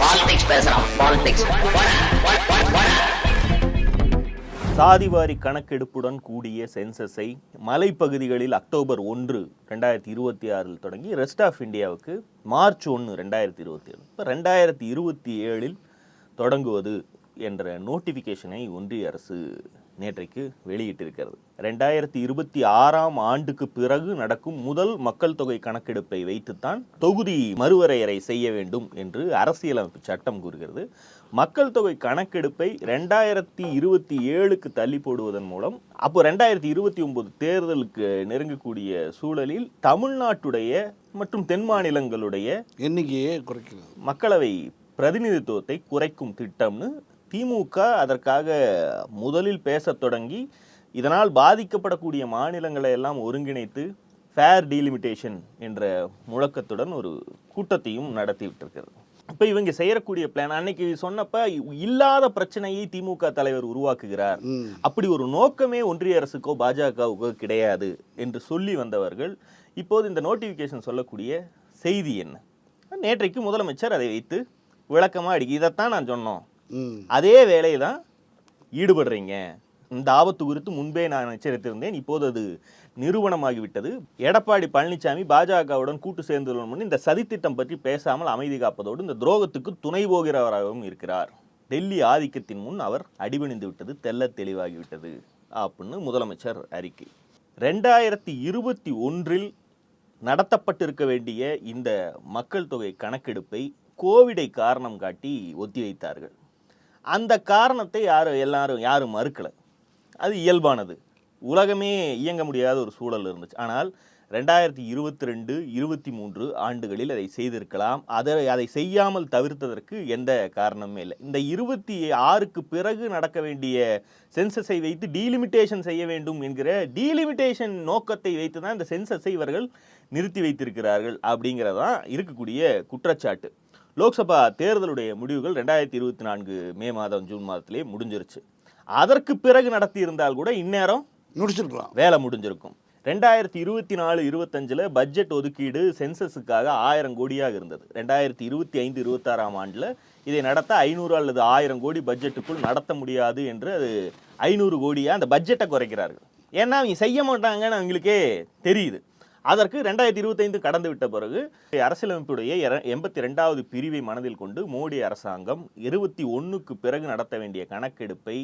Politics பேசுறான் politics சாதிவாரி கணக்கெடுப்புடன் கூடிய சென்சஸை மலைப்பகுதிகளில் அக்டோபர் ஒன்று ரெண்டாயிரத்தி இருபத்தி ஆறில் தொடங்கி ரெஸ்ட் ஆஃப் இந்தியாவுக்கு மார்ச் ஒன்று ரெண்டாயிரத்தி இருபத்தி ஏழு. இப்போ ரெண்டாயிரத்தி இருபத்தி ஏழில் தொடங்குவது என்ற நோட்டிஃபிகேஷனை ஒன்றிய அரசு நேற்றைக்கு வெளியிட்டிருக்கிறது. ரெண்டாயிரத்தி இருபத்தி ஆறாம் ஆண்டுக்கு பிறகு நடக்கும் முதல் மக்கள் தொகை கணக்கெடுப்பை வைத்துத்தான் தொகுதி மறுவரையறை செய்ய வேண்டும் என்று அரசியலமைப்பு சட்டம் கூறுகிறது. மக்கள் தொகை கணக்கெடுப்பை ரெண்டாயிரத்தி இருபத்தி ஏழுக்கு தள்ளி போடுவதன் மூலம் அப்போ ரெண்டாயிரத்தி இருபத்தி ஒன்பது தேர்தலுக்கு நெருங்கக்கூடிய சூழலில் தமிழ்நாட்டுடைய மற்றும் தென் மாநிலங்களுடைய எண்ணிக்கையே குறைக்கிறது. மக்களவை பிரதிநிதித்துவத்தை குறைக்கும் திட்டம்னு திமுக அதற்காக முதலில் பேசத் தொடங்கி இதனால் பாதிக்கப்படக்கூடிய மாநிலங்களை எல்லாம் ஒருங்கிணைத்து ஃபேர் டீலிமிட்டேஷன் என்ற முழக்கத்துடன் ஒரு கூட்டத்தையும் நடத்தி விட்டிருக்கிறது. இப்போ இவங்க செய்யக்கூடிய பிளான் அன்னைக்கு சொன்னப்ப இல்லாத பிரச்சனையை திமுக தலைவர் உருவாக்குகிறார். அப்படி ஒரு நோக்கமே ஒன்றிய அரசுக்கோ பாஜகவுக்கோ கிடையாது என்று சொல்லி வந்தவர்கள் இப்போது இந்த நோட்டிஃபிகேஷன் சொல்லக்கூடிய செய்தி என்ன? நேற்றைக்கு முதலமைச்சர் அதை வைத்து விளக்கமாக அடிக்க இதைத்தான் நான் சொன்னோம். அதே வேலையை தான் ஈடுபடுறீங்க. இந்த ஆபத்து குறித்து முன்பே நான் எச்சரித்திருந்தேன். இப்போது அது நிறுவனமாகிவிட்டது. எடப்பாடி பழனிசாமி பாஜகவுடன் கூட்டு சேர்ந்துள்ளோம்னு இந்த சதித்திட்டம் பற்றி பேசாமல் அமைதி காப்பதோடு இந்த துரோகத்துக்கு துணை போகிறவராகவும் இருக்கிறார். டெல்லி ஆதிக்கத்தின் முன் அவர் அடிபணிந்து விட்டது தெல்ல தெளிவாகிவிட்டது அப்படின்னு முதலமைச்சர் அறிக்கை. ரெண்டாயிரத்தி இருபத்தி ஒன்றில் நடத்தப்பட்டிருக்க வேண்டிய இந்த மக்கள் தொகை கணக்கெடுப்பை கோவிடை காரணம் காட்டி ஒத்திவைத்தார்கள். அந்த காரணத்தை யாரும் எல்லாரும் யாரும் மறுக்கலை. அது இயல்பானது. உலகமே இயங்க முடியாத ஒரு சூழல் இருந்துச்சு. ஆனால் ரெண்டாயிரத்தி இருபத்தி ரெண்டு இருபத்தி மூன்று ஆண்டுகளில் அதை செய்திருக்கலாம். அதை அதை செய்யாமல் தவிர்த்ததற்கு எந்த காரணமுமே இல்லை. இந்த இருபத்தி ஆறுக்கு பிறகு நடக்க வேண்டிய சென்சஸை வைத்து டீலிமிட்டேஷன் செய்ய வேண்டும் என்கிற டீலிமிட்டேஷன் நோக்கத்தை வைத்து தான் இந்த சென்சஸை இவர்கள் நிறுத்தி வைத்திருக்கிறார்கள் அப்படிங்கிறதான் இருக்கக்கூடிய குற்றச்சாட்டு. லோக்சபா தேர்தலுடைய முடிவுகள் ரெண்டாயிரத்தி இருபத்தி நான்கு மே மாதம் ஜூன் மாதத்திலே முடிஞ்சிருச்சு. அதற்கு பிறகு நடத்தியிருந்தால் கூட இந்நேரம் முடிச்சிருக்கலாம் வேலை முடிஞ்சிருக்கும். ரெண்டாயிரத்தி இருபத்தி நாலு இருபத்தஞ்சில் பட்ஜெட் ஒதுக்கீடு சென்சஸுக்காக ஆயிரம் கோடியாக இருந்தது. ரெண்டாயிரத்தி இருபத்தி ஐந்து இருபத்தாறாம் ஆண்டில் இதை நடத்த ஐநூறு அல்லது ஆயிரம் கோடி பட்ஜெட்டுக்குள் நடத்த முடியாது என்று அது ஐநூறு கோடியாக அந்த பட்ஜெட்டை குறைக்கிறார்கள். ஏன்னா அவங்க செய்ய மாட்டாங்கன்னு அவங்களுக்கே தெரியுது. அதற்கு ரெண்டாயிரத்தி இருபத்தைந்து கடந்து விட்ட பிறகு அரசியலமைப்புடைய எர- எண்பத்தி ரெண்டாவது பிரிவை மனதில் கொண்டு மோடி அரசாங்கம் இருபத்தி ஒன்றுக்கு பிறகு நடத்த வேண்டிய கணக்கெடுப்பை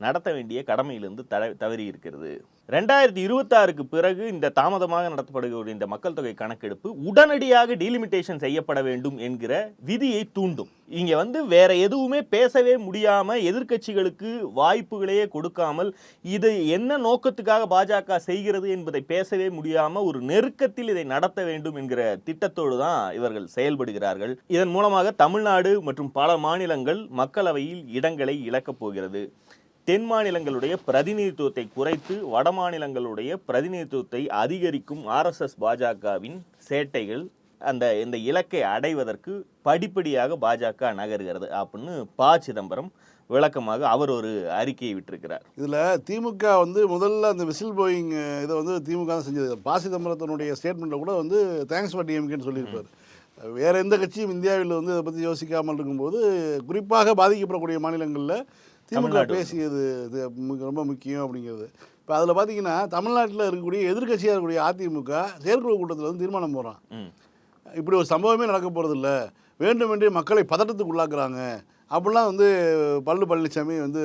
நடத்த வேண்டிய கடமையிலிருந்து தட தவறி இருக்கிறது. ரெண்டாயிரத்தி இருபத்தாறுக்கு பிறகு இந்த தாமதமாக நடத்தப்படுகிற இந்த மக்கள் தொகை கணக்கெடுப்பு உடனடியாக டீலிமிட்டேஷன் செய்யப்பட வேண்டும் என்கிற விதியை தூண்டும். இங்க வந்து வேற எதுவுமே பேசவே முடியாம எதிர்க்கட்சிகளுக்கு வாய்ப்புகளையே கொடுக்காமல் இது என்ன நோக்கத்துக்காக பாஜக செய்கிறது என்பதை பேசவே முடியாம ஒரு நெருக்கத்தில் இதை நடத்த வேண்டும் என்கிற திட்டத்தோடு தான் இவர்கள் செயல்படுகிறார்கள். இதன் மூலமாக தமிழ்நாடு மற்றும் பல மாநிலங்கள் மக்களவையில் இடங்களை இழக்கப் போகிறது. தென் மாநிலங்களுடைய பிரதிநிதித்துவத்தை குறைத்து வட மாநிலங்களுடைய பிரதிநிதித்துவத்தை அதிகரிக்கும் ஆர்எஸ்எஸ் பாஜகவின் சேட்டைகள் அந்த இந்த இலக்கை அடைவதற்கு படிப்படியாக பாஜக நகர்கிறது அப்படின்னு ப. சிதம்பரம் விளக்கமாக அவர் ஒரு அறிக்கையை விட்டிருக்கிறார். இதில் திமுக வந்து முதல்ல அந்த விசில் போயிங் இதை வந்து திமுக தான் செஞ்சது. ப. சிதம்பரத்தினுடைய ஸ்டேட்மெண்ட்டில் கூட வந்து தேங்க்ஸ் ஃபார் டிஎம்கேன்னு சொல்லியிருப்பார். வேறு எந்த கட்சியும் இந்தியாவில் வந்து இதை பற்றி யோசிக்காமல் இருக்கும்போது குறிப்பாக பாதிக்கப்படக்கூடிய மாநிலங்களில் திமுக. பேசியது இது ரொம்ப முக்கியம் அப்படிங்கிறது. இப்போ அதில் பார்த்தீங்கன்னா தமிழ்நாட்டில் இருக்கக்கூடிய எதிர்க்கட்சியாக இருக்கக்கூடிய அதிமுக செயற்குழு கூட்டத்தில் வந்து தீர்மானம் போகிறான் இப்படி ஒரு சம்பவமே நடக்க போகிறதில்ல வேண்டுமென்றே மக்களை பதட்டத்துக்கு உள்ளாக்குறாங்க. அப்படிலாம் வந்து பல்லு பழனிசாமி வந்து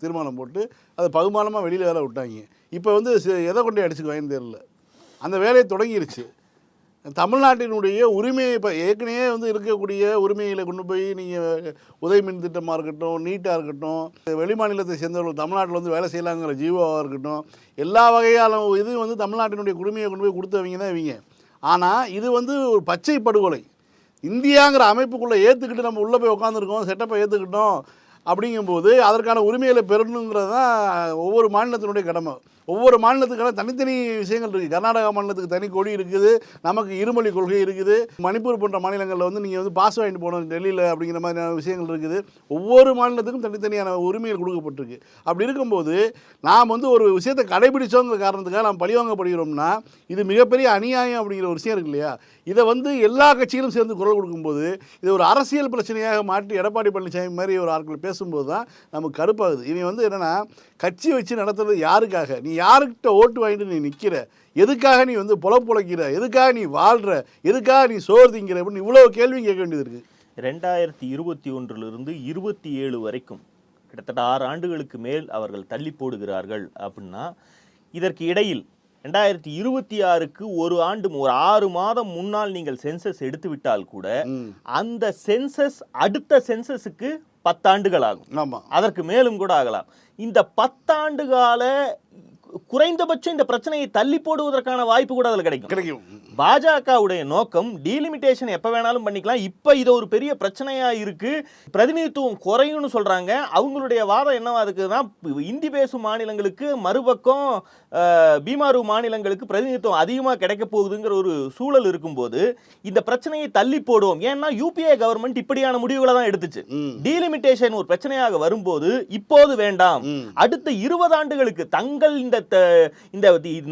தீர்மானம் போட்டு அதை பகுமானமாக வெளியில் வேற விட்டாங்க. இப்போ வந்து எதை கொண்டு அடிச்சுக்குவாங்கன்னு தெரியல. அந்த வேலையை தொடங்கிருச்சு. தமிழ்நாட்டினுடைய உரிமையை இப்போ ஏற்கனவே வந்து இருக்கக்கூடிய உரிமைகளை கொண்டு போய் நீங்கள் உதய மின் திட்டமாக இருக்கட்டும் நீட்டாக இருக்கட்டும் வெளி மாநிலத்தை சேர்ந்தவர்கள் தமிழ்நாட்டில் வந்து வேலை செய்யலாங்கிற ஜீவோவாக இருக்கட்டும் எல்லா வகையான இது வந்து தமிழ்நாட்டினுடைய உரிமையை கொண்டு போய் கொடுத்தவங்க தான் இவங்க. ஆனால் இது வந்து ஒரு பச்சை படுகொலை. இந்தியாங்கிற அமைப்புக்குள்ளே ஏற்றுக்கிட்டு நம்ம உள்ளே போய் உட்காந்துருக்கோம் செட்டப்பை ஏற்றுக்கிட்டோம் அப்படிங்கும்போது அதற்கான உரிமைகளை பெறணுங்கிறது தான் ஒவ்வொரு மாநிலத்தினுடைய கடமை. ஒவ்வொரு மாநிலத்துக்கான தனித்தனி விஷயங்கள் இருக்குது கர்நாடகா மாநிலத்துக்கு தனி கொடி இருக்குது. நமக்கு இருமொழி கொள்கை இருக்குது. மணிப்பூர் போன்ற மாநிலங்களில் வந்து நீங்கள் வந்து பாஸ் வாங்கிட்டு போகணும் டெல்லியில் அப்படிங்கிற மாதிரியான விஷயங்கள் இருக்குது. ஒவ்வொரு மாநிலத்துக்கும் தனித்தனியான உரிமைகள் கொடுக்கப்பட்டிருக்கு. அப்படி இருக்கும்போது நாம் வந்து ஒரு விஷயத்தை கடைபிடிச்சோங்கிற காரணத்துக்காக நாம் பழிவாங்கப்படுகிறோம்னா இது மிகப்பெரிய அநியாயம் அப்படிங்கிற ஒரு விஷயம் இருக்கு இல்லையா? இதை வந்து எல்லா கட்சிகளும் சேர்ந்து குரல் கொடுக்கும்போது இது ஒரு அரசியல் பிரச்சனையாக மாற்றி எடப்பாடி பழனிசாமி மாதிரி ஒரு ஆட்கள் பேசும்போது தான் நமக்கு கடுப்பாகுது இவன் வந்து என்னென்னா கட்சி வச்சு நடத்துறது யாருக்காக? நீ யாருக்கிட்ட ஓட்டு வாங்கிட்டு நீ நிற்கிற எதுக்காக நீ வந்து புலப்புழைக்கிற பொழைக்கிற எதுக்காக நீ வாழ்கிற எதுக்காக நீ சோறு திங்கிற? அப்படின்னு இவ்வளோ கேள்வி கேட்க வேண்டியது இருக்குது ரெண்டாயிரத்தி இருபத்தி ஒன்றிலிருந்து இருபத்தி ஏழு வரைக்கும் கிட்டத்தட்ட ஆறு ஆண்டுகளுக்கு மேல் அவர்கள் தள்ளி போடுகிறார்கள் அப்படின்னா இதற்கு இடையில் ரெண்டாயிரத்தி இருபத்தி ஆறுக்கு ஒரு ஆண்டு ஒரு ஆறு மாதம் முன்னால் நீங்கள் சென்சஸ் எடுத்து விட்டால் கூட அந்த சென்சஸ் அடுத்த சென்சஸுக்கு பத்தாண்டுகள் ஆகும். அதற்கு மேலும் கூட ஆகலாம். இந்த பத்தாண்டு கால குறைந்தபட்சம் இந்த பிரச்சனையை தள்ளி போடுவதற்கான வாய்ப்பு கூட அதில் கிடைக்கும். கிடைக்கும். பாஜகவுடைய நோக்கம் டீலிமிட்டேஷன் எப்ப வேணாலும் பண்ணிக்கலாம். இப்ப இது ஒரு பெரிய பிரச்சனையா இருக்கு. பிரதிநிதித்துவம் குறையும்னு சொல்றாங்க. அவங்களுடைய வாதம் என்னவா இருக்குதுன்னா இந்தி பேசும் மாநிலங்களுக்கு மறுபக்கம் பீமாரு மாநிலங்களுக்கு பிரதிநிதித்துவம் அதிகமா கிடைக்க போகுதுங்கிற ஒரு சூழல் இருக்கும்போது இந்த பிரச்சனையை தள்ளி போடுவோம். ஏன்னா யூபிஏ கவர்மெண்ட் இப்படியான முடிவுகளை தான் எடுத்துச்சு. டீலிமிட்டேஷன் ஒரு பிரச்சனையாக வரும்போது இப்போது வேண்டாம். அடுத்த இருபது ஆண்டுகளுக்கு தங்கள் இந்த இந்த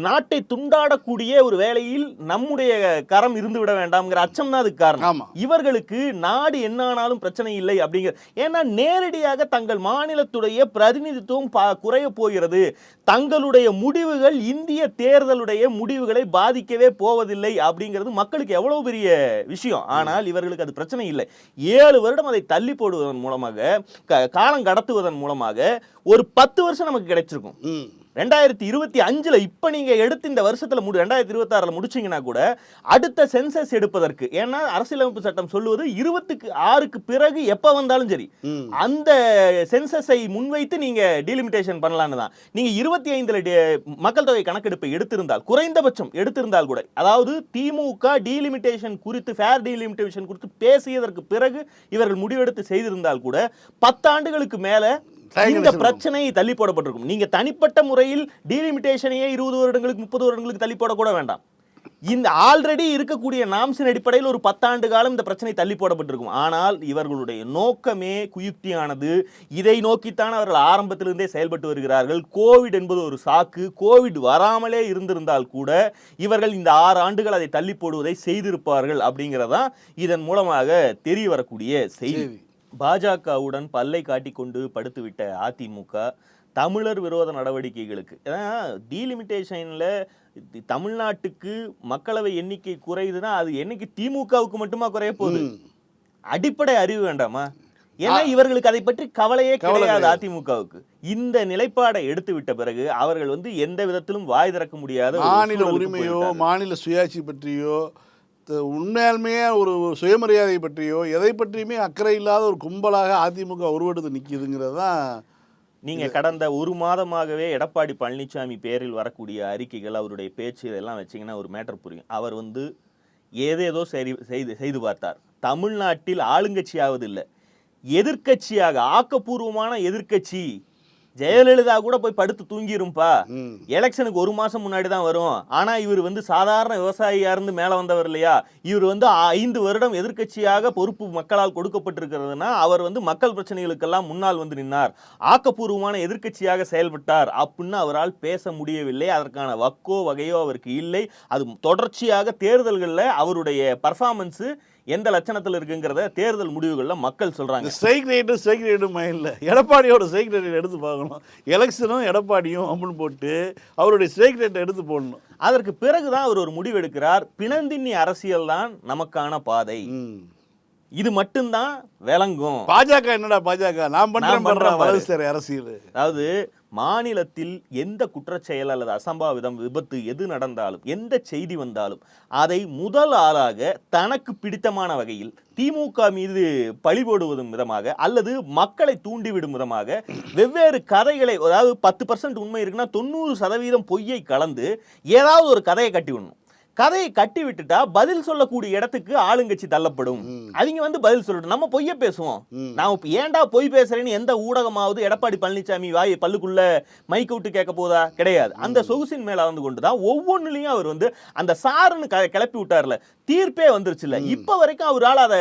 நாட்டை துண்டாடக்கூடிய ஒரு வேளையில் நம்முடைய கரம் இருந்து விட வேண்டாம்ங்கிற அச்சம் தான் அதுக்கு காரணம். இவர்களுக்கு நாடு என்ன ஆனாலும் பிரச்சனை இல்லை அப்படிங்கிற ஏன்னா நேரடியாக தங்கள் மாநிலத்துடைய பிரதிநிதித்துவம் குறைய போகிறது. தங்களுடைய முடிவுகள் இந்திய தேர்தலுடைய முடிவுகளை பாதிக்கவே போவதில்லை அப்படிங்கிறது மக்களுக்கு எவ்வளவு பெரிய விஷயம். ஆனால் இவர்களுக்கு அது பிரச்சனை இல்லை. ஏழு வருடம் அதை தள்ளி போடுவதன் மூலமாக காலம் கடத்துவதன் மூலமாக ஒரு பத்து வருஷம் நமக்கு கிடைச்சிருக்கும். ரெண்டாயிரத்தி இருபத்தி அஞ்சுல இப்ப நீங்க எடுத்து இந்த வருஷத்துல முடி ரெண்டாயிரத்தி இருபத்தி ஆறுல முடிச்சீங்கன்னா கூட அடுத்த சென்சஸ் எடுப்பதற்கு ஏன்னா அரசியலமைப்பு சட்டம் சொல்லுவது இருபத்துக்கு ஆறுக்கு பிறகு எப்ப வந்தாலும் சரி. அந்த சென்சஸை முன்வைத்து நீங்க டீலிமிட்டேஷன் பண்ணலாம்னு தான். நீங்க இருபத்தி ஐந்துல மக்கள் தொகை கணக்கெடுப்பை எடுத்திருந்தால் குறைந்தபட்சம் எடுத்திருந்தால் கூட அதாவது திமுக டீலிமிட்டேஷன் குறித்து ஃபேர் டீலிமிட்டேஷன் குறித்து பேசியதற்கு பிறகு இவர்கள் முடிவெடுத்து செய்திருந்தால் கூட பத்தாண்டுகளுக்கு மேல இந்த. பிரச்சனை தள்ளி போடப்பட்டிருக்கும். நீங்க தனிப்பட்ட முறையில் டீலிமிட்டேஷனையே இருபது வருடங்களுக்கு முப்பது வருடங்களுக்கு தள்ளி போட கூட வேண்டாம். இந்த ஆல்ரெடி இருக்கக்கூடிய நாம்ஸின் அடிப்படையில் ஒரு பத்தாண்டு காலம் இந்த பிரச்சனை தள்ளி போடப்பட்டிருக்கும். ஆனால் இவர்களுடைய நோக்கமே குயுக்தியானது. இதை நோக்கித்தான் அவர்கள் ஆரம்பத்திலிருந்தே செயல்பட்டு வருகிறார்கள். கோவிட் என்பது ஒரு சாக்கு. கோவிட் வராமலே இருந்திருந்தால் கூட இவர்கள் இந்த ஆறு ஆண்டுகள் அதை தள்ளி போடுவதை செய்திருப்பார்கள் அப்படிங்கிறதான் இதன் மூலமாக தெரிய வரக்கூடிய செய்தி. பாஜகவுடன் பல்லை காட்டிக்கொண்டு படுத்துவிட்ட அதிமுக தமிழர் விரோத நடவடிக்கைகளுக்கு ஏன்னா டீலிமிட்டேஷனில் தமிழ்நாட்டுக்கு மக்களவை எண்ணிக்கை குறையுதுன்னா அது என்னைக்கு திமுகவுக்கு மட்டுமா குறைய போகுது. அடிப்படை அறிவு வேண்டாமா ஏன்னா இவர்களுக்கு அதை பற்றி கவலையே கவலை கிடையாது. அதிமுகவுக்கு இந்த நிலைப்பாடை எடுத்து விட்ட பிறகு அவர்கள் வந்து எந்த விதத்திலும் வாய் திறக்க முடியாத மாநில உரிமையோ. மாநில சுயாட்சி பற்றியோ த- உண்மையாலுமே ஒரு சுயமரியாதை பற்றியோ எதை பற்றியுமே அக்கறை இல்லாத ஒரு கும்பலாக அதிமுக உருவெடுத்து நிற்கிதுங்கிறது தான் நீங்க கடந்த ஒரு மாதமாகவே எடப்பாடி பழனிசாமி பேரில் வரக்கூடிய அறிக்கைகள் அவருடைய பேச்சு இதெல்லாம் வச்சீங்கன்னா ஒரு மேட்டர் புரியும். அவர் வந்து ஏதேதோ சரி செய்து செய்து பார்த்தார். தமிழ்நாட்டில் ஆளுங்கட்சியாவது இல்லை. எதிர்க்கட்சியாக ஆக்கப்பூர்வமான எதிர்க்கட்சி ஜெயலலிதா கூட போய் படுத்து தூங்கிரும்பா. எலெக்ஷனுக்கு ஒரு மாசம் முன்னாடி தான் வரும். ஆனா இவர் வந்து சாதாரண விவசாயியா இருந்து மேல வந்தவர் இல்லையா? இவர் வந்து ஐந்து வருடம் எதிர்க்கட்சியாக பொறுப்பு மக்களால் கொடுக்கப்பட்டிருக்கிறதுனா அவர் வந்து மக்கள் பிரச்சனைகளுக்கெல்லாம் முன்னால் வந்து நின்னார். ஆக்கப்பூர்வமான எதிர்க்கட்சியாக செயல்பட்டார் அப்படின்னு அவரால் பேச முடியவில்லை. அதற்கான வக்கோ வகையோ அவருக்கு இல்லை. அது தொடர்ச்சியாக தேர்தல்களில் அவருடைய பர்ஃபார்மன்ஸ் எந்த லட்சணத்தில் இருக்குங்கிறத தேர்தல் முடிவுகளில் மக்கள் சொல்றாங்க. இந்த ஸ்ட்ரைக் ரேட்டு ஸ்ட்ரைக் ரேட்டும் இல்லை. எடப்பாடியோட ஸ்ட்ரைக் ரேட் எடுத்து பார்க்கணும். எலெக்ஷனும் எடப்பாடியும் அமுல் போட்டு அவருடைய ஸ்ட்ரைக் ரேட்டை எடுத்து போடணும். அதற்கு பிறகுதான் அவர் ஒரு முடிவெடுக்கிறார் பிணந்தின்னி அரசியல் தான் நமக்கான பாதை. இது மட்டும்தான் விளங்கும். பாஜக என்னடா பாஜக? நான் பண்றேன் பண்றேன் அரசியல். அதாவது மாநிலத்தில் எந்த குற்றச்செயல் அல்லது அசம்பாவிதம் விபத்து எது நடந்தாலும் எந்த செய்தி வந்தாலும் அதை முதல் ஆளாக தனக்கு பிடித்தமான வகையில் திமுக மீது பழி போடுவதும் விதமாக அல்லது மக்களை தூண்டிவிடும் விதமாக வெவ்வேறு கதைகளை அதாவது பத்து பர்சன்ட் உண்மை இருக்குன்னா தொண்ணூறு சதவீதம் பொய்யை கலந்து ஏதாவது ஒரு கதையை கட்டி விடணும். கதையை கட்டி விட்டுட்டா பதில் சொல்லக்கூடிய இடத்துக்கு ஆளுங்கட்சி தள்ளப்படும். அவங்க வந்து பதில் சொல்லட்டும். நம்ம பொய்ய பேசுவோம். நான் இப்ப ஏன்டா பொய் பேசுறேன்னு எந்த ஊடகமாவது எடப்பாடி பழனிசாமி வாய் பல்லுக்குள்ள மைக் விட்டு கேட்க போதா? கிடையாது. அந்த சொகுசின் மேல வந்து கொண்டுதான் ஒவ்வொன்றுலயும் அவர் வந்து அந்த சாருன்னு கிளப்பி விட்டார்ல. தீர்ப்பே வந்துருச்சுல்ல இப்ப வரைக்கும் அவரால் அதை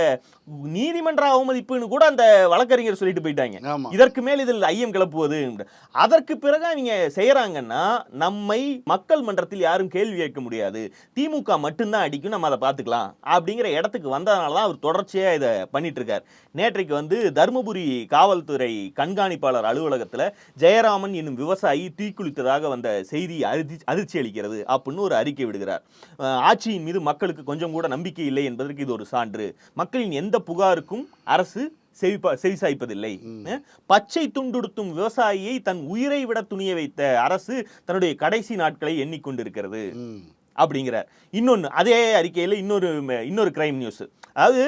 நீதிமன்ற அவமதிப்புன்னு கூட அந்த வழக்கறிஞர் சொல்லிட்டு போயிட்டாங்க. இதற்கு மேல் இதில் ஐயம் கிளப்புவது. அதற்கு பிறகு அவங்க செய்யறாங்கன்னா நம்மை மக்கள் மன்றத்தில் யாரும் கேள்வி கேட்க முடியாது. திமுக மட்டும்தான் அடிக்கும் நம்ம அதை பார்த்துக்கலாம் அப்படிங்கிற இடத்துக்கு வந்ததுனால தான் அவர் தொடர்ச்சியா இதை பண்ணிட்டு இருக்கார் நேற்றைக்கு வந்து தருமபுரி காவல்துறை கண்காணிப்பாளர் அலுவலகத்துல ஜெயராமன் என்னும் விவசாயி தீக்குளித்ததாக வந்த செய்தி அதிர்ச்சி அதிர்ச்சி அளிக்கிறது அப்படின்னு ஒரு அறிக்கை விடுகிறார். ஆட்சியின் மீது மக்களுக்கு கொஞ்சம் கூட நம்பிக்கை இல்லை என்பதற்கு இது ஒரு சான்று. மக்களின் எந்த புகாருக்கும் அரசு செவிப்பா- செவிசாய்ப்பதில்லை. பச்சை துண்டுடுத்தும் விவசாயியை தன் உயிரை விட துணிய வைத்த அரசு தன்னுடைய கடைசி நாட்களை எண்ணிக்கொண்டிருக்கிறது. அப்படிங்கிறார். இன்னொன்று அதே அறிக்கையில் இன்னொரு இன்னொரு கிரைம் நியூஸ் அதாவது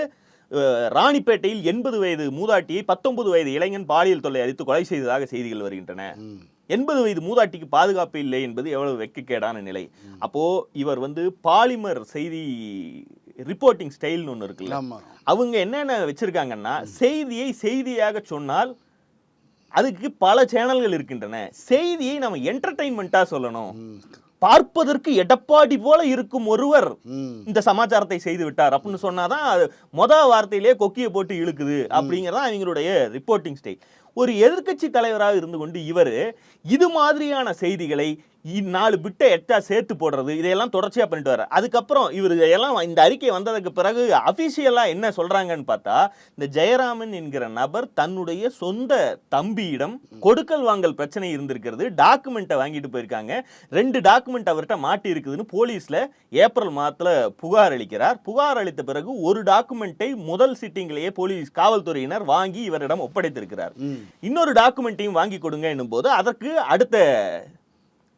ராணிப்பேட்டையில் எண்பது வயது மூதாட்டியை பத்தொன்பது வயது இளைஞன் பாலியல் தொல்லை அளித்து கொலை செய்ததாக செய்திகள் வருகின்றன. எண்பது வயது மூதாட்டிக்கு பாதுகாப்பு இல்லை என்பது எவ்வளவு வெட்கக்கேடான நிலை. அப்போ இவர் வந்து பாலிமர் செய்தி ரிப்போர்ட்டிங் ஸ்டைல்னு ஒன்று இருக்குல்ல. அவங்க என்னென்ன வச்சிருக்காங்கன்னா செய்தியை செய்தியாக சொன்னால் அதுக்கு பல சேனல்கள் இருக்கின்றன. செய்தியை நம்ம என்டர்டைன்மெண்ட்டா சொல்லணும். பார்ப்பதற்கு எடப்பாடி போல இருக்கும் ஒருவர் இந்த சமாச்சாரத்தை செய்து விட்டார். அப்படின்னு சொன்னாதான் மொத வார்த்தையிலேயே கொக்கியை போட்டு இழுக்குது அப்படிங்கறதான் அவங்களுடைய ரிப்போர்ட்டிங் ஸ்டைல் ஒரு எதிர்க்கட்சி தலைவராக இருந்து கொண்டு இவர் இது மாதிரியான செய்திகளை நாலு பிட்டை எட்டா சேர்த்து போடுறது இதையெல்லாம் தொடர்ச்சியா பண்ணிட்டு வர அதுக்கப்புறம் இவர் எல்லாம் இந்த அறிக்கை வந்ததுக்கு பிறகு அபிஷியலா என்ன சொல்றாங்கன்னு பார்த்தா இந்த ஜெயராமன் என்கிற நபர் தன்னுடைய சொந்த தம்பியிடம் கொடுக்கல் வாங்கல் பிரச்சனை இருந்திருக்கிறது டாக்குமெண்ட்டை வாங்கிட்டு போயிருக்காங்க. ரெண்டு டாக்குமெண்ட் அவர்கிட்ட மாட்டி இருக்குதுன்னு போலீஸ்ல ஏப்ரல் மாதத்துல புகார் அளிக்கிறார். புகார் அளித்த பிறகு ஒரு டாக்குமெண்ட்டை முதல் சிட்டிங்கிலேயே போலீஸ் காவல்துறையினர் வாங்கி இவரிடம் ஒப்படைத்திருக்கிறார். இன்னொரு டாக்குமெண்ட்டையும் வாங்கி கொடுங்க என்னும் போது அதற்கு அடுத்த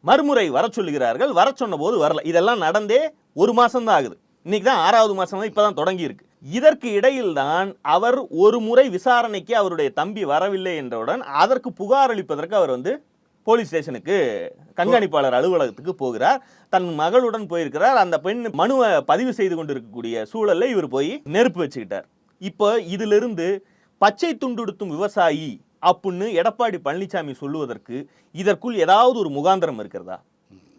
மறுமுறை வர சொல்லுகிறார்கள். வர சொன்ன போது வரல. இதெல்லாம் நடந்தே ஒரு மாதம் தான் ஆகுது. இன்னைக்கு தான் ஆறாவது மாதம் தான் இப்பதான் தொடங்கி இருக்கு இதற்கு இடையில் தான் அவர் ஒரு முறை விசாரணைக்கு அவருடைய தம்பி வரவில்லை என்றவுடன் அதற்கு புகார் அளிப்பதற்கு அவர் வந்து போலீஸ் ஸ்டேஷனுக்கு கண்காணிப்பாளர் அலுவலகத்துக்கு போகிறார். தன் மகளுடன் போயிருக்கிறார். அந்த பெண் மனுவை பதிவு செய்து கொண்டிருக்கக்கூடிய சூழல்ல இவர் போய் நெருப்பு வச்சுக்கிட்டார். இப்போ இதிலிருந்து பச்சை துண்டுடுத்தும் விவசாயி அப்படின்னு எடப்பாடி பழனிசாமி சொல்லுவதற்கு இதற்குள் ஏதாவது ஒரு முகாந்திரம் இருக்கிறதா?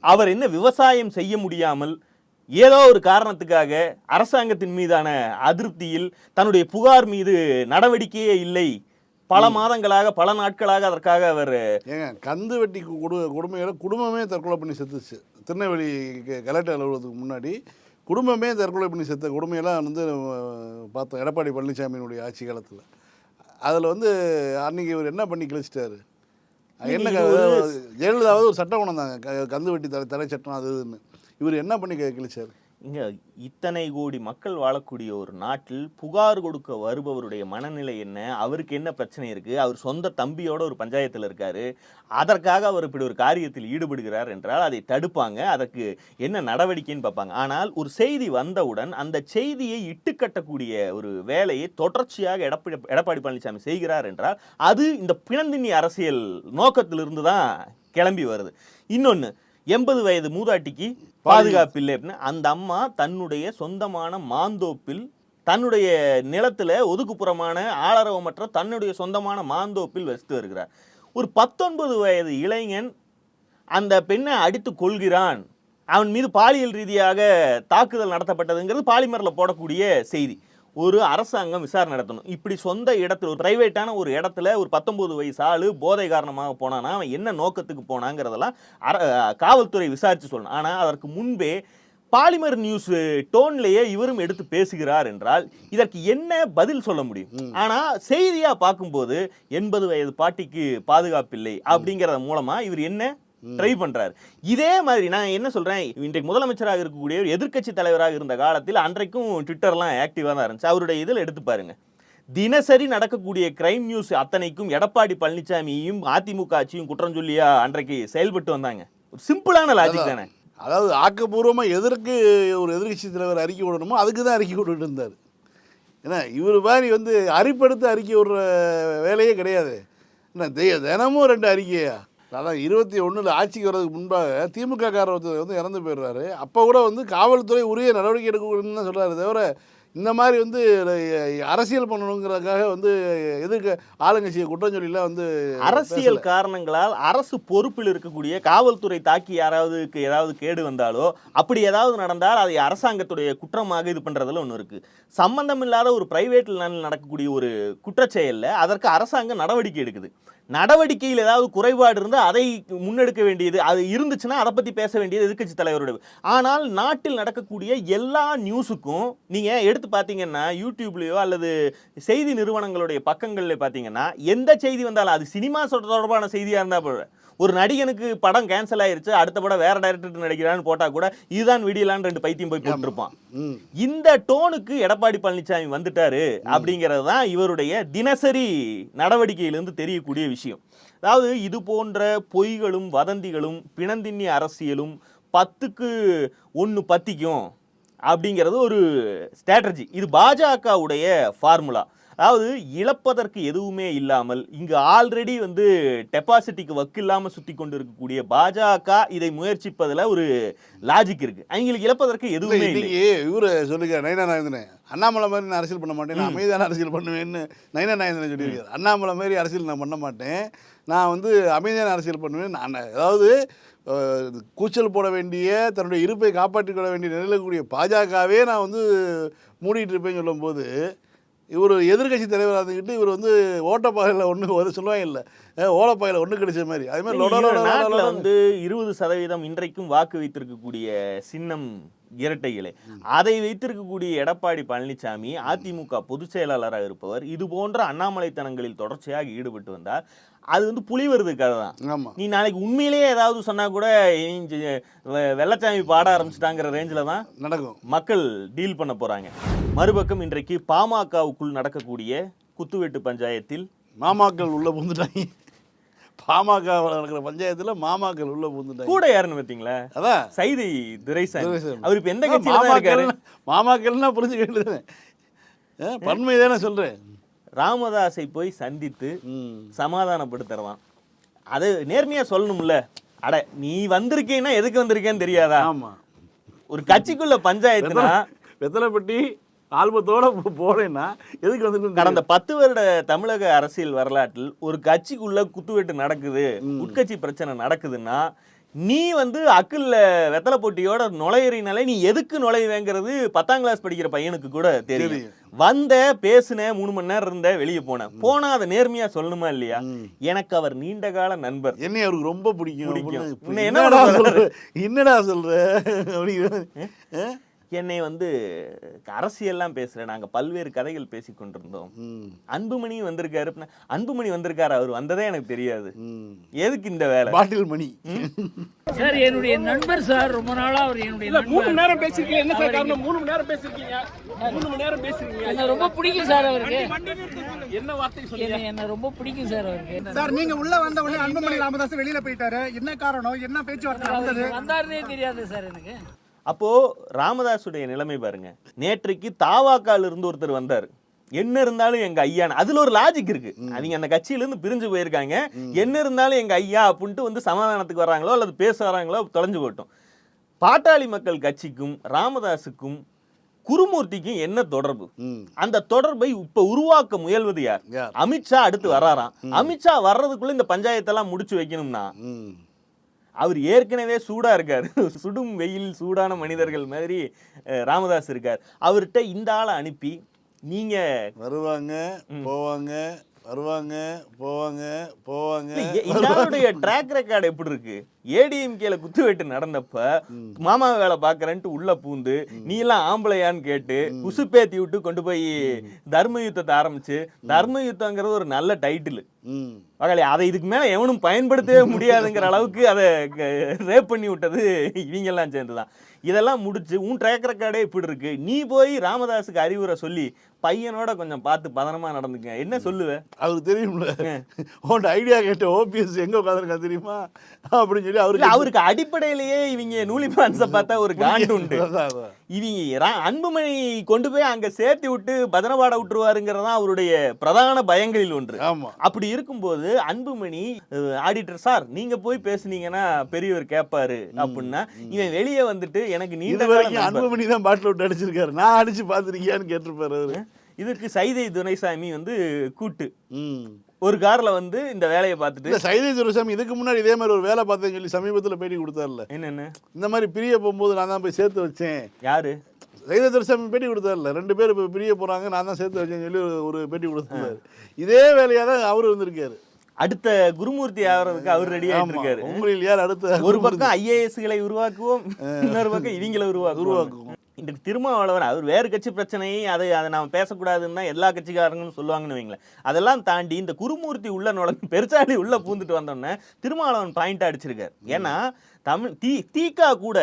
அவர் என்ன விவசாயம் செய்ய முடியாமல் ஏதோ ஒரு காரணத்துக்காக அரசாங்கத்தின் மீதான அதிருப்தியில் தன்னுடைய புகார் மீது நடவடிக்கையே இல்லை. பல மாதங்களாக பல நாட்களாக அதற்காக அவர் ஏங்க கந்து வெட்டி கொடு கொடுமையோட குடும்பமே தற்கொலை பண்ணி செத்துச்சு திருநெல்வேலி கலெக்டர் அலுவலகத்துக்கு முன்னாடி குடும்பமே தற்கொலை பண்ணி செத்த கொடுமையெல்லாம் வந்து பார்த்தோம். எடப்பாடி பழனிசாமியினுடைய ஆட்சி காலத்தில். அதில் வந்து அன்னைக்கு இவர் என்ன பண்ணி கிழிச்சிட்டாரு? என்ன ஜெயலலிதாவது ஒரு சட்டம் கொண்டு வந்தாங்க கந்து வெட்டி தடை தடை சட்டம் அது இதுன்னு. இவர் என்ன பண்ணி கிழிச்சாரு? இங்கே இத்தனை கோடி மக்கள் வாழக்கூடிய ஒரு நாட்டில் புகார் கொடுக்க வருபவருடைய மனநிலை என்ன? அவருக்கு என்ன பிரச்சனை இருக்குது அவர் சொந்த தம்பியோட ஒரு பஞ்சாயத்தில் இருக்கார். அதற்காக அவர் இப்படி ஒரு காரியத்தில் ஈடுபடுகிறார் என்றால் அதை தடுப்பாங்க. அதற்கு என்ன நடவடிக்கைன்னு பார்ப்பாங்க. ஆனால் ஒரு செய்தி வந்தவுடன் அந்த செய்தியை இட்டுக்கட்டக்கூடிய ஒரு வேலையை தொடர்ச்சியாக எடப்பாடி எடப்பாடி பழனிசாமி செய்கிறார் என்றால் அது இந்த பிணந்தினி அரசியல் நோக்கத்திலிருந்து தான் கிளம்பி வருது. இன்னொன்று எண்பது வயது மூதாட்டிக்கு பாதுகாப்பு. இல்லை அப்படின்னு அந்த அம்மா தன்னுடைய சொந்தமான மாந்தோப்பில் தன்னுடைய நிலத்துல ஒதுக்குப்புறமான ஆளரவமற்ற தன்னுடைய சொந்தமான மாந்தோப்பில் வசித்து வருகிறார். ஒரு பத்தொன்பது வயது இளைஞன் அந்த பெண்ணை அடித்து கொள்கிறான் அவன் மீது பாலியல் ரீதியாக தாக்குதல் நடத்தப்பட்டதுங்கிறது பாலிமர்ல போடக்கூடிய செய்தி. ஒரு அரசாங்கம் விசாரணை நடத்தணும். இப்படி சொந்த இடத்துல ஒரு பிரைவேட்டான ஒரு இடத்துல ஒரு பத்தொன்பது வயசு ஆளு போதை காரணமாக போனானா அவன் என்ன நோக்கத்துக்கு போனாங்கிறதெல்லாம் அர- காவல்துறை விசாரிச்சு சொல்லணும். ஆனா அதற்கு முன்பே பாலிமர் நியூஸ் டோன்லயே இவரும் எடுத்து பேசுகிறார் என்றால் இதற்கு என்ன பதில் சொல்ல முடியும்? ஆனா செய்தியா பார்க்கும்போது எண்பது வயது பாட்டிக்கு பாதுகாப்பில்லை அப்படிங்கறது மூலமா இவர் என்ன ட்ரை பண்றாரு. இதே மாதிரி நான் என்ன சொல்றேன்? இன்றைக்கு முதலமைச்சராக இருக்கக்கூடிய ஒரு எதிர்க்கட்சி தலைவராக இருந்த காலத்தில் அன்றைக்கும் ட்விட்டர்லாம் ஆக்டிவா தான் இருந்துச்சு. அவருடைய இதில் எடுத்து பாருங்க. தினசரி நடக்கக்கூடிய கிரைம் நியூஸ் அத்தனைக்கும் எடப்பாடி பழனிசாமியையும் அதிமுக ஆட்சியும் குற்றம் சொல்லியா அன்றைக்கு செயல்பட்டு வந்தாங்க. ஒரு சிம்பிளான லாஜிக் தானே. அதாவது ஆக்கப்பூர்வமாக எதற்கு ஒரு எதிர்க்கட்சி தலைவர் அறிக்கை விடணுமோ அதுக்கு தான் அறிக்கை விட்டுட்டு இருந்தார். ஏன்னா இவர் மாதிரி வந்து அரிப்படுத்து அறிக்கை விடுற வேலையே கிடையாது. என்ன தெ- தினமும் ரெண்டு அறிக்கையா? அதான் இருபத்தி ஒண்ணுல ஆட்சிக்கு வர்றதுக்கு முன்பாக திமுக காரர் ஒருத்தர் வந்து இறந்து போயிடுறாரு. அப்போ கூட வந்து காவல்துறை உரிய நடவடிக்கை எடுக்கணும்னு தான் சொல்றாரு. தவிர இந்த மாதிரி வந்து அரசியல் பண்ணணுங்கிறதுக்காக வந்து எதிர்க்க ஆளுங்கட்சியை குற்றம் சொல்லிலாம் வந்து அரசியல் காரணங்களால் அரசு பொறுப்பில் இருக்கக்கூடிய காவல்துறை தாக்கி யாராவதுக்கு ஏதாவது கேடு வந்தாலோ அப்படி ஏதாவது நடந்தால் அதை அரசாங்கத்துடைய குற்றமாக இது பண்றதுல ஒன்று இருக்கு. சம்பந்தம் இல்லாத ஒரு பிரைவேட் நடக்கக்கூடிய ஒரு குற்றச்செயல்ல அதற்கு அரசாங்கம் நடவடிக்கை எடுக்குது. நடவடிக்கையில் ஏதாவது குறைபாடு இருந்தால் அதை முன்னெடுக்க வேண்டியது அது இருந்துச்சுன்னா அதை பற்றி பேச வேண்டியது எதிர்கட்சி தலைவரோட ஆனால் நாட்டில் நடக்கக்கூடிய எல்லா நியூஸுக்கும் நீங்கள் எடுத்து பார்த்தீங்கன்னா யூடியூப்லேயோ அல்லது செய்தி நிறுவனங்களுடைய பக்கங்களில் பார்த்தீங்கன்னா எந்த செய்தி வந்தாலும் அது சினிமா தொடர்பான செய்தியாக இருந்தால் ஒரு நடிகனுக்கு படம் கேன்சல் ஆயிருச்சு அடுத்த படம் வேற டைரக்டர் நடிக்கிறான்னு போட்டா கூட இதுதான் விடியலான்னு ரெண்டு பைத்தியம் போய் போட்டிருப்பான். இந்த டோனுக்கு எடப்பாடி பழனிசாமி வந்துட்டாரு அப்படிங்கிறது தான் இவருடைய தினசரி நடவடிக்கையிலிருந்து தெரியக்கூடிய விஷயம். அதாவது இது போன்ற பொய்களும் வதந்திகளும் பிணந்தின்னி அரசியலும் பத்துக்கு ஒன்று பத்திக்கும் அப்படிங்கிறது ஒரு ஸ்ட்ராட்டஜி இது பாஜகவுடைய ஃபார்முலா அதாவது இழப்பதற்கு எதுவுமே இல்லாமல் இங்கு ஆல்ரெடி வந்து டெபாசிட்டிக்கு வக்கு இல்லாமல் சுற்றி கொண்டு இருக்கக்கூடிய பாஜக இதை முயற்சிப்பதில் ஒரு லாஜிக் இருக்கு. அவங்களுக்கு இழப்பதற்கு எதுவுமே இல்லை. இன்னைக்கு இவரு சொல்லுங்க நயனா நாயந்தனே அண்ணாமலை மாதிரி நான் அரசியல் பண்ண மாட்டேன் நான் அமைதியான அரசியல் பண்ணுவேன்னு நயனா நாயந்தனே சொல்லியிருக்காரு. அண்ணாமலை மாதிரி அரசியல் நான் பண்ண மாட்டேன் நான் வந்து அமைதியான அரசியல் பண்ணுவேன் நான் அதாவது கூச்சல் போட வேண்டிய தன்னுடைய இருப்பை காப்பாற்றிக் கொள்ள வேண்டிய நிலையில் இருக்கக்கூடிய பாஜகவே நான் வந்து மூடிட்டு இருப்பேன்னு சொல்லும்போது இவர் எதிர்க்கட்சி தலைவராக இருந்துக்கிட்டு இவர் வந்து ஓட்டப்பாதையில் ஒன்று ஒரு சொல்லுவாங்க இல்லை ஓலப்பாதையில் ஒன்று கிடைச்ச மாதிரி. அது மாதிரி நாட்டில் வந்து இருபது சதவீதம் இன்றைக்கும் வாக்கு வைத்திருக்கக்கூடிய சின்னம் இரட்டைகளே. அதை வைத்திருக்கக்கூடிய எடப்பாடி பழனிசாமி அதிமுக பொதுச் செயலாளராக இருப்பவர் இது போன்ற அண்ணாமலைத்தனங்களில் தொடர்ச்சியாக ஈடுபட்டு வந்தார். அது வந்து புலி வருது கதை தான் ஆமாம் நீ நாளைக்கு உண்மையிலேயே ஏதாவது சொன்னா கூட வெள்ளச்சாமி பாட ஆரம்பிச்சிட்டாங்கிற ரேஞ்சில் தான் நடக்கும். மக்கள் டீல் பண்ண போறாங்க. மறுபக்கம் இன்றைக்கு பாமகவுக்குள் நடக்கக்கூடிய குத்துவெட்டு பஞ்சாயத்தில் மாமாக்கள் உள்ள புகுந்துட்டாங்க பாமக நடக்கிற பஞ்சாயத்துல மாமாக்கள் உள்ள புகுந்துட்டாங்க கூட யாருன்னு பார்த்தீங்களா? அதான் சைதை துரைசாமி. அவர் இப்ப எந்த கட்சியில மாமாக்கள்னா புரிஞ்சுக்க வேண்டியது பன்மை தானே சொல்றேன். ராமதாஸை போய் சந்தித்து. சமாதானப்படுத்துறதான் அது நேர்மையா சொல்லணும்ல. அட நீ வந்திருக்கேன்னா எதுக்கு வந்திருக்கேன்னு தெரியாதா? ஆமா. ஒரு கட்சிக்குள்ள பஞ்சாயத்துனா வெத்தலைப்பட்டி ஆல்பத்தோட போ- போறேன்னா எதுக்கு வந்து கடந்த பத்து வருட தமிழக அரசியல் வரலாற்றில் ஒரு கட்சிக்குள்ள குத்துவெட்டு நடக்குது உட்கட்சி பிரச்சனை நடக்குதுன்னா நீ வந்து அக்கில்ல வெத்தலை போட்டியோட நுழையிறனால நீ எதுக்கு நுழைவேங்கிறது பத்தாம் கிளாஸ் படிக்கிற பையனுக்கு கூட தெரியும். தெரியும். வந்த பேசுன மூணு மணி நேரம் இருந்த வெளியே போனேன் போனா அதை நேர்மையா சொல்லணுமா இல்லையா. எனக்கு அவர் நீண்ட கால நண்பர். என்னை அவருக்கு ரொம்ப பிடிக்கும். என்னடா சொல்ற? என்னடா சொல்ற? அப்படிங்கிற ஆ? என்னை வந்து அரசியல்லாம் பேசுற நாங்க பல்வேறு கதைகள் பேசி கொண்டிருந்தோம். ம், அன்புமணி வந்திருக்காரு அன்புமணி வந்திருக்காரு அவர் வந்ததே எனக்கு தெரியாது. ம். எதுக்கு இந்த வேலை? பாட்டில் மணி சார் என்னுடைய நண்பர் சார் ரொம்ப நாளா அவர் என்னுடைய இல்ல மூணு மணி நேரம் பேசிருக்கீங்க. என்ன சார் காரணம்? மூணு மணி நேரம் பேசிருக்கீங்க. மூணு மணி நேரம் என்ன ரொம்ப பிடிக்கும் சார் அவருக்கு. என்ன வார்த்தை சொன்னீங்க என்ன ரொம்ப பிடிக்கும் சார் அவருக்கு. சார் நீங்க உள்ள வந்த உடனே அன்புமணி ராமதாஸ் வெளியில போயிட்டாரு. என்ன காரணம்? என்ன பேச்சுவார்த்தை நடந்தது? வந்தாருன்னே தெரியாது சார் எனக்கு. அப்போ ராமதாஸுடைய நிலைமை பாருங்க. நேற்றைக்கு தாவாக்கால இருந்து ஒருத்தர் வந்தார். என்ன இருந்தாலும் எங்க ஐயான்னு. அதுல ஒரு லாஜிக் இருக்கு. அவங்க அந்த கட்சியில இருந்து பிரிஞ்சு போயிருக்காங்க. என்ன இருந்தாலும் எங்க ஐயா அப்படின்ட்டு வந்து சமாதானத்துக்கு வராங்களோ அல்லது பேச வராங்களோ தொலைஞ்சு போட்டோம் பாட்டாளி மக்கள் கட்சிக்கும் ராமதாஸுக்கும் குருமூர்த்திக்கும் என்ன தொடர்பு. அந்த தொடர்பை இப்ப உருவாக்க முயல்வது யார்? அமித்ஷா அடுத்து வராராம் அமித்ஷா வர்றதுக்குள்ள இந்த பஞ்சாயத்தெல்லாம் முடிச்சு வைக்கணும்னா. அவர் ஏற்கனவே சூடா இருக்காரு. சுடும் வெயில் சூடான மனிதர்கள் மாதிரி ராமதாஸ் இருக்கார். அவர்கிட்ட இந்த ஆளை அனுப்பி நீங்க வருவாங்க போவாங்க வருவாங்க போவாங்க போவாங்க. ஆளுடைய ட்ராக் ரெக்கார்டு எப்படி இருக்கு? ஏடிஎம்கேல குத்துவெட்டு நடந்தப்ப மாமா வேலை பாக்குறேன்ட்டு உள்ள பூந்து நீ எல்லாம் ஆம்பளையான்னு கேட்டு உசுப்பேத்தி விட்டு கொண்டு போய் தர்ம யுத்தத்தை ஆரம்பிச்சு தர்ம யுத்தங்கிறது ஒரு நல்ல டைட்டில். மகளே அதை இதுக்கு மேல எவனும் பயன்படுத்தவே முடியாதுங்கிற அளவுக்கு அதை ரேப் பண்ணி விட்டது இவங்கெல்லாம் சேர்ந்துதான். இதெல்லாம் முடிச்சு உன் ட்ராக் ரெக்கார்டே இப்படி இருக்கு. நீ போய் ராமதாஸுக்கு அறிவுரை சொல்லி பையனோட கொஞ்சம் பார்த்து பதனமா நடந்துக்க என்ன சொல்லுவ? அவருக்கு தெரியும்ல. உன்ட்ட ஐடியா கேட்ட ஓபிஎஸ் எங்க உட்காந்துருக்கா தெரியுமா? அப்படின்னு சொல்லி அவருக்கு அவருக்கு அடிப்படையிலேயே இவங்க நூலிபான்ஸ பார்த்தா ஒரு காண்டு உண்டு. இவங்க அன்புமணி கொண்டு போய் அங்க சேர்த்து விட்டு பதனபாட விட்டுருவாருங்கிறதா அவருடைய பிரதான பயங்களில் ஒன்று. ஆமா. அப்படி இருக்கும்போது அன்புமணி ஆடிட்டர் சார் நீங்க போய் பேசுனீங்கன்னா பெரியவர் கேட்பாரு அப்படின்னா இவன் வெளியே வந்துட்டு எனக்கு நீண்ட வரைக்கும். அன்புமணி தான் பாட்டில் விட்டு அடிச்சிருக்காரு. நான் அடிச்சு பார்த்துருக்கியான்னு கேட்டிருப்பாரு அவரு. இதுக்கு சைதை துரைசாமி வந்து கூட்டு. ஒரு கார்ல வந்து இந்த வேலையை பார்த்துட்டு சைதை துரைசாமி இதுக்கு முன்னாடி இதே மாதிரி ஒரு வேலை பார்த்தேன்னு சொல்லி சமீபத்தில் பேட்டி கொடுத்தாருல. என்னென்ன? இந்த மாதிரி பிரிய போகும்போது நான் தான் போய் சேர்த்து வச்சேன். யாரு? சைதை துரைசாமி பேட்டி கொடுத்தாருல. ரெண்டு பேர் இப்போ பிரிய போறாங்க நான் தான் சேர்த்து வச்சேன்னு சொல்லி ஒரு- பேட்டி கொடுத்தாரு. இதே வேலையா தான் அவரு வந்திருக்காரு அடுத்த குருமூர்த்தி ஆகிறதுக்கு அவர் ரெடி ஆயிட்டு ஆமா. இருக்காரு. உங்களில் யார் அடுத்த ஒரு பக்கம் ஐஏஎஸ்களை உருவாக்குவோம் இன்னொரு பக்கம் இவங்களை உருவாக்குவோம். உருவாக்குவோம். இன்றைக்கு திருமாவளவன் அவர் வேறு கட்சி பிரச்சனையை அதை அதை நாம பேசக்கூடாதுன்னு தான் எல்லா கட்சிக்காரங்களும் சொல்லுவாங்கன்னு வைங்களேன். அதெல்லாம் தாண்டி இந்த குருமூர்த்தி உள்ள நுழைஞ்சு பெருசாடி உள்ள பூந்துட்டு வந்தோடனே திருமாவளவன் பாயிண்ட் அடிச்சிருக்காரு. ஏன்னா தமிழ் தீ தீக்கா கூட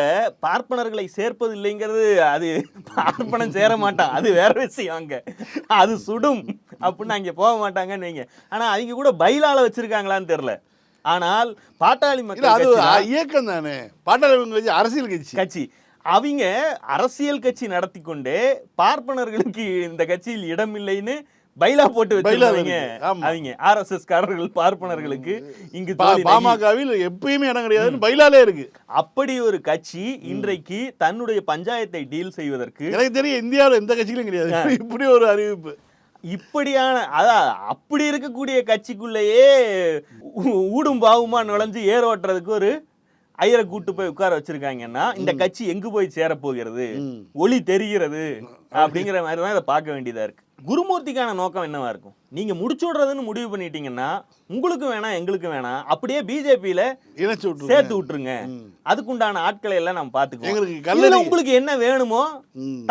பார்ப்பனர்களை சேர்ப்பது இல்லைங்கிறது அது பார்ப்பனம் சேர மாட்டான். அது வேற விஷயம் அங்க. அது சுடும். அப்படின்னு அங்க போக மாட்டாங்கன்னு வைங்க. ஆனா அவங்க கூட பைலால வச்சிருக்காங்களான்னு தெரியல. ஆனால் பாட்டாளி மக்கள் அது இயக்கம் தானே பாட்டாளி அரசியல் கட்சி. கட்சி. அவங்க அரசியல் கட்சி நடத்தி கொண்டே பார்ப்பனர்களுக்கு இந்த கட்சியில் இடம் இல்லைன்னு பைலா போட்டு வச்சிருக்காங்க. அவங்க ஆர்எஸ்எஸ் காரர்கள் பார்ப்பனர்களுக்கு இங்கு பாமகவில் எப்பயுமே இடம் கிடையாதுன்னு பைலாலே இருக்கு. அப்படி ஒரு கட்சி இன்றைக்கு தன்னுடைய பஞ்சாயத்தை டீல் செய்வதற்கு எனக்கு தெரியும் இந்தியாவில் எந்த கட்சியிலும் கிடையாது. இப்படி ஒரு அறிவிப்பு. இப்படியான அதான் அப்படி இருக்கக்கூடிய கட்சிக்குள்ளேயே ஊடும் பாவுமா நுழைஞ்சு ஏர் ஓட்டுறதுக்கு ஒரு ஐயரை கூட்டு போய் உட்கார வச்சிருக்காங்கன்னா இந்த கட்சி எங்கு போய் சேரப் போகிறது. ஒளி தெரிகிறது. அப்படிங்கிற மாதிரி தான் இதை பார்க்க வேண்டியதா இருக்கு. குருமூர்த்திக்கான நோக்கம் என்னவா இருக்கும்? நீங்க முடிச்சு விடுறதுன்னு முடிவு பண்ணிட்டீங்கன்னா உங்களுக்கு வேணாம் எங்களுக்கு வேணாம். அப்படியே பிஜேபியில இணைச்சு சேர்த்து விட்டுருங்க. அதுக்குண்டான ஆட்களை எல்லாம் நம்ம பாத்துக்குவோம் உங்களுக்கு என்ன வேணுமோ.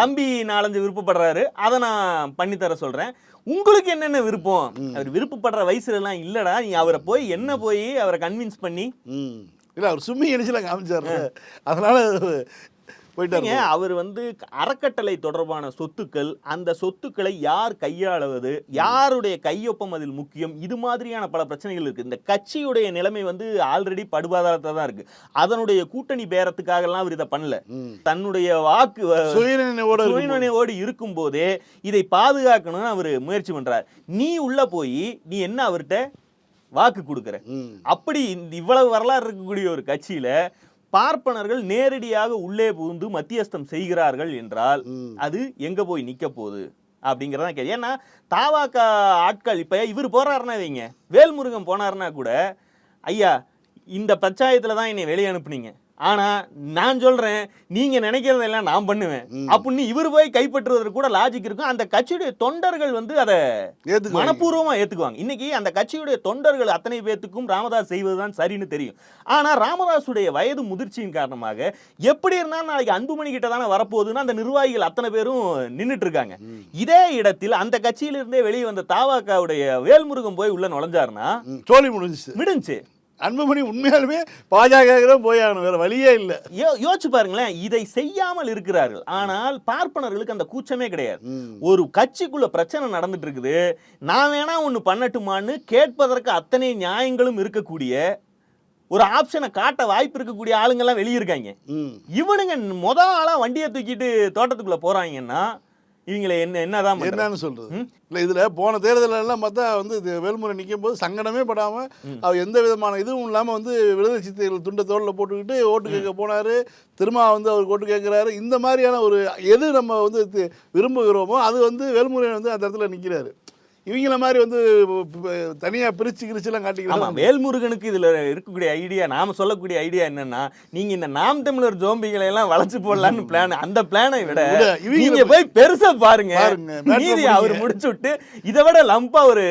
தம்பி நாலஞ்சு விருப்பப்படுறாரு அதை நான் பண்ணி தர சொல்றேன். உங்களுக்கு என்னென்ன விருப்பம்? அவர் விருப்பப்படுற வயசுல எல்லாம் இல்லடா நீ அவரை போய் என்ன போய் அவரை கன்வின்ஸ் பண்ணி இல்ல அவர் சும்மி இணைச்சுல காமிச்சாரு அதனால போயிட்டாரு நீங்க அவர் வந்து அறக்கட்டளை தொடர்பான சொத்துக்கள் அந்த சொத்துக்களை யார் கையாளுவது யாருடைய கையொப்பம் அதில் முக்கியம் இது மாதிரியான பல பிரச்சனைகள் இருக்கு. இந்த கட்சியுடைய நிலைமை வந்து ஆல்ரெடி படுபாதாரத்தில் தான் இருக்கு. அதனுடைய கூட்டணி பேரத்துக்காக எல்லாம் அவர் இதை பண்ணல. தன்னுடைய வாக்கு சுயநினைவோடு இருக்கும். போதே இதை பாதுகாக்கணும்னு அவர் முயற்சி பண்றார். நீ உள்ள போய் நீ என்ன அவர்கிட்ட வாக்கு கொடுக்குற ம். அப்படி இந்த இவ்வளவு வரலாறு இருக்கக்கூடிய ஒரு கட்சியில பார்ப்பனர்கள் நேரடியாக உள்ளே புகுந்து மத்தியஸ்தம் செய்கிறார்கள் என்றால். அது எங்க போய் நிக்க போகுது? அப்படிங்கறத கேள்வி. ஏன்னா தாவாக்கா ஆட்கள் இப்ப இவர் போறாருன்னா வைங்க. வேல்முருகன் போனாருன்னா கூட ஐயா இந்த பஞ்சாயத்துல தான் என்னை வெளியே அனுப்புனீங்க. ஆனா நான் சொல்றேன் நீங்க நினைக்கிறதெல்லாம் நான் பண்ணுவேன். அப்படின்னு இவர் போய் கைப்பற்றுவதற்கு கூட லாஜிக் இருக்கும். அந்த கட்சியுடைய தொண்டர்கள் வந்து அதை ஏத்துக்குவாங்க. மனப்பூர்வமா ஏத்துக்குவாங்க. இன்னைக்கு அந்த கட்சியுடைய தொண்டர்கள் அத்தனை பேத்துக்கும் ராமதாஸ் செய்வதுதான் சரின்னு தெரியும். ஆனா ராமதாஸுடைய வயது முதிர்ச்சியின் காரணமாக எப்படி இருந்தாலும் நாளைக்கு அன்புமணி கிட்ட தானே வரப்போகுதுன்னு அந்த நிர்வாகிகள் அத்தனை பேரும் நின்னுட்டு இருக்காங்க இதே இடத்தில் அந்த கட்சியிலிருந்தே வெளியே வந்த தாவாக்காவுடைய வேல்முருகன் போய் உள்ள நுழைஞ்சாருன்னா ம். சோலி முடிஞ்சுச்சு. விடுஞ்சு அன்புமணி உண்மையாலுமே பாஜக போய் ஆகணும் வேற வழியே இல்ல. யோ யோசிச்சு பாருங்களேன். இதை செய்யாமல் இருக்கிறார்கள். ஆனால் பார்ப்பனர்களுக்கு அந்த கூச்சமே கிடையாது. ஒரு கட்சிக்குள்ள பிரச்சனை நடந்துட்டு இருக்குது. நான் வேணா ஒன்று பண்ணட்டுமான்னு கேட்பதற்கு அத்தனை நியாயங்களும் இருக்கக்கூடிய ஒரு ஆப்ஷனை காட்ட வாய்ப்பு இருக்கக்கூடிய ஆளுங்கெல்லாம் வெளியே இருக்காங்க. ம். இவனுங்க முத ஆளா வண்டியை தூக்கிட்டு தோட்டத்துக்குள்ள போறாங்கன்னா இவங்களை என்ன என்னதான்? என்னன்னு சொல்றது? இல்ல இதுல போன தேர்தல் எல்லாம் பார்த்தா வந்து இது வேல்முறை நிற்கும் போது சங்கடமே படாம அவர் எந்த விதமான இதுவும் இல்லாம வந்து விடுதலை சித்தைகள் துண்டை தோல்ல போட்டுக்கிட்டு ஓட்டு கேட்க போனாரு. திரும்ப வந்து அவர் ஓட்டு கேட்கிறாரு. இந்த மாதிரியான ஒரு எது நம்ம வந்து விரும்புகிறோமோ அது வந்து வேல்முறை வந்து அந்த இடத்துல நிக்கிறாரு. இவங்கள மாதிரி வந்து ப- தனியா பிரிச்சு கிரிச்சுலாம் ஆமா காட்டிக்கிறாங்க வேல்முருகனுக்கு இதுல இருக்கக்கூடிய ஐடியா நாம சொல்லக்கூடிய ஐடியா என்னன்னா நீங்க இந்த நாம் தமிழர் ஜோம்பிகளை எல்லாம் வளைச்சு போடலாம்னு பிளான் அந்த பிளானை விட நீங்க போய் பெருசா பாருங்க. முடிங்க. அவர் முடிச்சு விட்டு இதை விட லம்பா ஒரு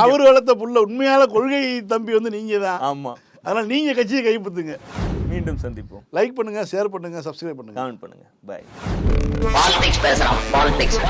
அவர் வளர்த்த புள்ள உண்மையான கொள்கை தம்பி வந்து நீங்க தான். ஆமா. அதனால நீங்க கட்சியை கைப்பற்றுங்க. மீண்டும் சந்திப்போம். லைக் பண்ணுங்க ஷேர் பண்ணுங்க சப்ஸ்கிரைப் பண்ணுங்க. கமெண்ட் பண்ணுங்க. பாய் பாலிடிக்ஸ் பேசுறான் பாலிடிக்ஸ்